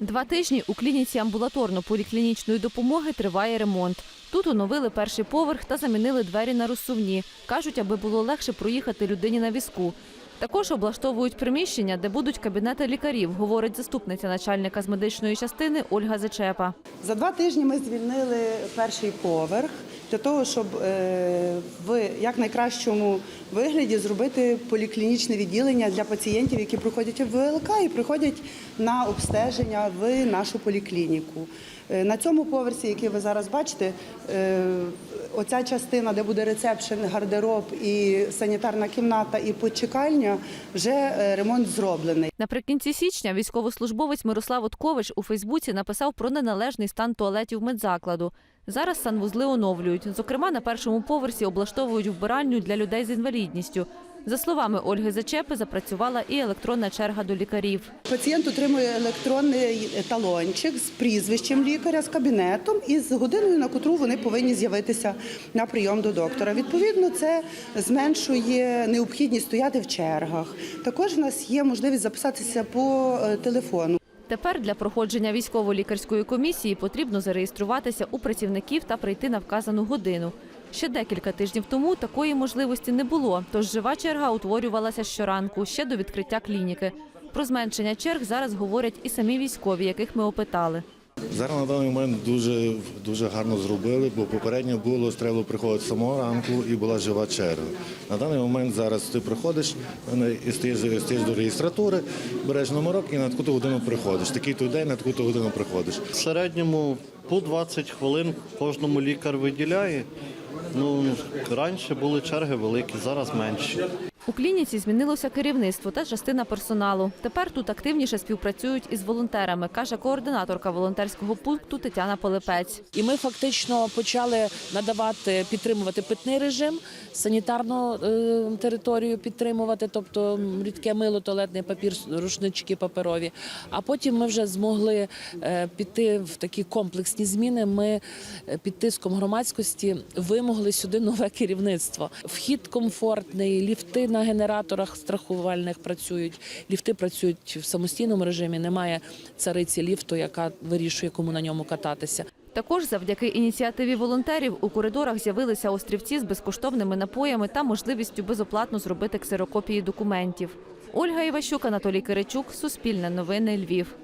Два тижні у клініці амбулаторно-поліклінічної допомоги триває ремонт. Тут оновили перший поверх та замінили двері на розсувні. Кажуть, аби було легше проїхати людині на візку. Також облаштовують приміщення, де будуть кабінети лікарів, говорить заступниця начальника з медичної частини Ольга Зечепа. За два тижні ми звільнили перший поверх для того, щоб е, в якнайкращому вигляді зробити поліклінічне відділення для пацієнтів, які проходять в ВЛК і приходять на обстеження в нашу поліклініку. Е, На цьому поверсі, який ви зараз бачите, е, оця частина, де буде рецепшн, гардероб і санітарна кімната, і почекальня, вже е, ремонт зроблений. Наприкінці січня військовослужбовець Мирослав Откович у Фейсбуці написав про неналежний стан туалетів медзакладу. Зараз санвузли оновлюють. Зокрема, на першому поверсі облаштовують вбиральню для людей з інвалідністю. За словами Ольги Зачепи, запрацювала і електронна черга до лікарів. Пацієнт отримує електронний талончик з прізвищем лікаря, з кабінетом і з годиною, на котру вони повинні з'явитися на прийом до доктора. Відповідно, це зменшує необхідність стояти в чергах. Також в нас є можливість записатися по е, телефону. Тепер для проходження військово-лікарської комісії потрібно зареєструватися у працівників та прийти на вказану годину. Ще декілька тижнів тому такої можливості не було, тож жива черга утворювалася щоранку, ще до відкриття клініки. Про зменшення черг зараз говорять і самі військові, яких ми опитали. Зараз на даний момент дуже, дуже гарно зробили, бо попередньо було треба приходити з самого ранку і була жива черга. На даний момент зараз ти приходиш і стаєш, стаєш до реєстратури, береш номерок і на таку годину приходиш. Такий той день на таку годину приходиш. В середньому по 20 хвилин кожному лікар виділяє. Ну раніше були черги великі, зараз менші. У клініці змінилося керівництво та частина персоналу. Тепер тут активніше співпрацюють із волонтерами, каже координаторка волонтерського пункту Тетяна Полипець. І ми фактично почали надавати, підтримувати питний режим, санітарну е, територію підтримувати, тобто рідке мило, туалетний папір, рушнички паперові. А потім ми вже змогли е, піти в такі комплексні зміни. Ми е, під тиском громадськості вимогли сюди нове керівництво. Вхід комфортний, ліфти на генераторах страхувальних працюють. Ліфти працюють в самостійному режимі. Немає цариці ліфту, яка вирішує, кому на ньому кататися. Також завдяки ініціативі волонтерів у коридорах з'явилися острівці з безкоштовними напоями та можливістю безоплатно зробити ксерокопії документів. Ольга Іващук, Анатолій Киричук, Суспільне новини, Львів.